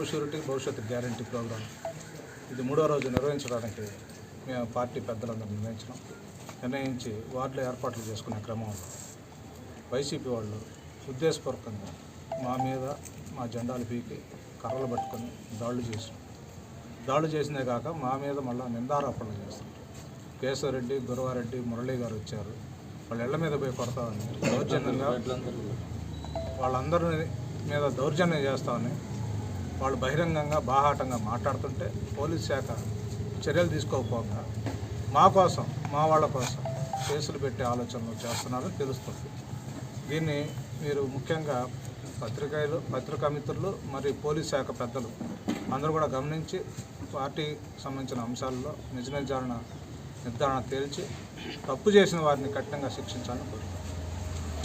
బాబు surety భవిష్యత్తు guarantee programme ఇది మూడో రోజు నిర్వహించడానికి మేము పార్టీ పెద్దలందరూ నిర్ణయించినాం. నిర్ణయించి వార్డులో ఏర్పాట్లు చేసుకునే క్రమంలో వైసీపీ వాళ్ళు ఉద్దేశపూర్వకంగా మా మీద మా జెండాలు పీకి కర్రలు పట్టుకొని దాడులు చేసినాం. దాడులు చేసినే కాక మా మీద మళ్ళీ నిందారోపణలు చేస్తుంటారు కేశవరెడ్డి గురవారెడ్డి మురళీ గారు వచ్చారు. వాళ్ళ ఇళ్ళ మీద పోయి కొడతామని దౌర్జన్యంగా వాళ్ళందరి మీద దౌర్జన్యం చేస్తామని వాళ్ళు బహిరంగంగా బాహాటంగా మాట్లాడుతుంటే పోలీస్ శాఖ చర్యలు తీసుకోకపోగా మా కోసం మా వాళ్ళ కోసం కేసులు పెట్టే ఆలోచనలు చేస్తున్నారని తెలుస్తుంది. దీన్ని మీరు ముఖ్యంగా పత్రికలు పత్రికా మిత్రులు మరియు పోలీస్ శాఖ పెద్దలు అందరూ కూడా గమనించి పార్టీకి సంబంధించిన అంశాల్లో నిజ నిర్ధారణ నిర్ధారణ తేల్చి తప్పు చేసిన వారిని కఠినంగా శిక్షించాలని కోరుతున్నాను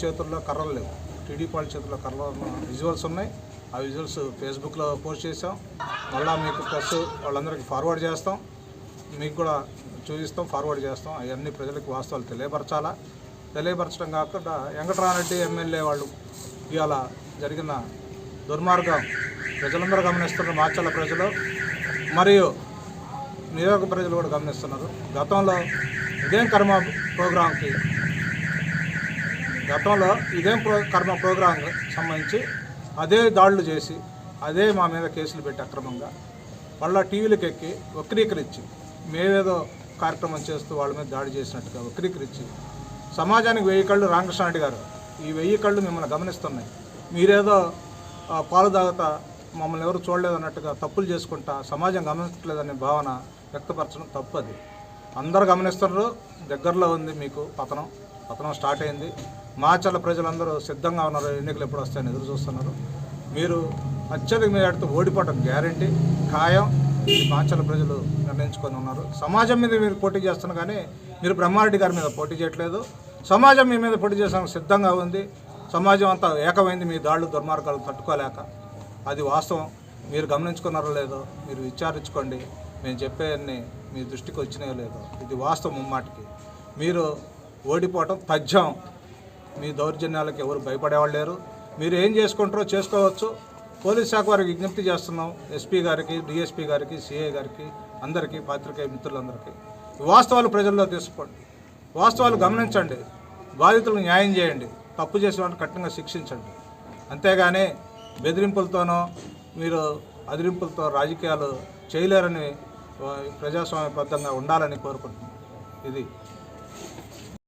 చేతుల్లో కర్రలు లేవు. టీడీపీ వాళ్ళ చేతుల్లో కర్రలు విజువల్స్ ఉన్నాయి. ఆ విజువల్స్ ఫేస్బుక్లో పోస్ట్ చేసాం మళ్ళీ మీకు ప్లస్ వాళ్ళందరికీ ఫార్వర్డ్ చేస్తాం. మీకు కూడా చూపిస్తాం ఫార్వర్డ్ చేస్తాం. అవన్నీ ప్రజలకు వాస్తవాలు తెలియపరచాలా? తెలియపరచడం కాకుండా వెంకటరామరెడ్డి ఎమ్మెల్యే వాళ్ళు ఇవాళ జరిగిన దుర్మార్గం ప్రజలందరూ గమనిస్తున్న మాచల ప్రజలు. మరియు నియోజక ప్రజలు కూడా గమనిస్తున్నారు. గతంలో ఇదేం కర్మ ప్రోగ్రాంకి గతంలో ఇదేం ప్రో కర్మ ప్రోగ్రాం సంబంధించి అదే దాడులు చేసి అదే మా మీద కేసులు పెట్టి అక్రమంగా మళ్ళా టీవీలకు ఎక్కి వక్రీకరించి మేమేదో కార్యక్రమం చేస్తూ వాళ్ళ మీద దాడి చేసినట్టుగా వక్రీకరించి సమాజానికి వెయ్యి కళ్ళు రామకృష్ణారెడ్డి గారు ఈ వెయ్యి కళ్ళు మిమ్మల్ని గమనిస్తున్నాయి. మీరేదో పాలు తాగుతా మమ్మల్ని ఎవరు చూడలేదు అన్నట్టుగా తప్పులు చేసుకుంటా సమాజం గమనించట్లేదనే భావన వ్యక్తపరచడం తప్పు అది అందరు గమనిస్తున్నారు దగ్గరలో ఉంది మీకు పతనం. పతనం స్టార్ట్ అయింది. మాచల ప్రజలందరూ సిద్ధంగా ఉన్నారు. ఎన్నికలు ఎప్పుడు వస్తాయని ఎదురు చూస్తున్నారు. మీరు అత్యధిక మేరతో ఓడిపోవడం గ్యారంటీ. ఖాయం. ఈ మాచల ప్రజలు నిర్ణయించుకొని ఉన్నారు. సమాజం మీద మీరు పోటీ చేస్తున్నారు కానీ మీరు బ్రహ్మారెడ్డి గారి మీద పోటీ చేయట్లేదు. సమాజం మీ మీద పోటీ చేసానికి సిద్ధంగా ఉంది. సమాజం అంతా ఏకమైంది. మీ దాడులు దుర్మార్గాలు తట్టుకోలేక. అది వాస్తవం. మీరు గమనించుకున్నారో లేదో మీరు విచారించుకోండి. మేము చెప్పేవన్నీ మీ దృష్టికి వచ్చినాయో లేదో. ఇది వాస్తవం ముమ్మాటికి. మీరు ఓడిపోవటం తథ్యం. మీ దౌర్జన్యాలకు ఎవరు భయపడేవాళ్ళు లేరు. మీరు ఏం చేసుకుంటారో చేసుకోవచ్చు. పోలీస్ శాఖ వారికి విజ్ఞప్తి చేస్తున్నాం. ఎస్పీ గారికి డిఎస్పీ గారికి సిఐ గారికి అందరికీ పాత్రికేయ మిత్రులందరికీ. వాస్తవాలు ప్రజల్లో తీసుకోండి వాస్తవాలు గమనించండి. బాధితులకు న్యాయం చేయండి. తప్పు చేసిన వాళ్ళని కఠినంగా శిక్షించండి. అంతేగాని బెదిరింపులతోనో మీరు అదిరింపులతో రాజకీయాలు చేయలేరని ప్రజాస్వామ్యబద్ధంగా ఉండాలని కోరుకుంటున్నాను ఇది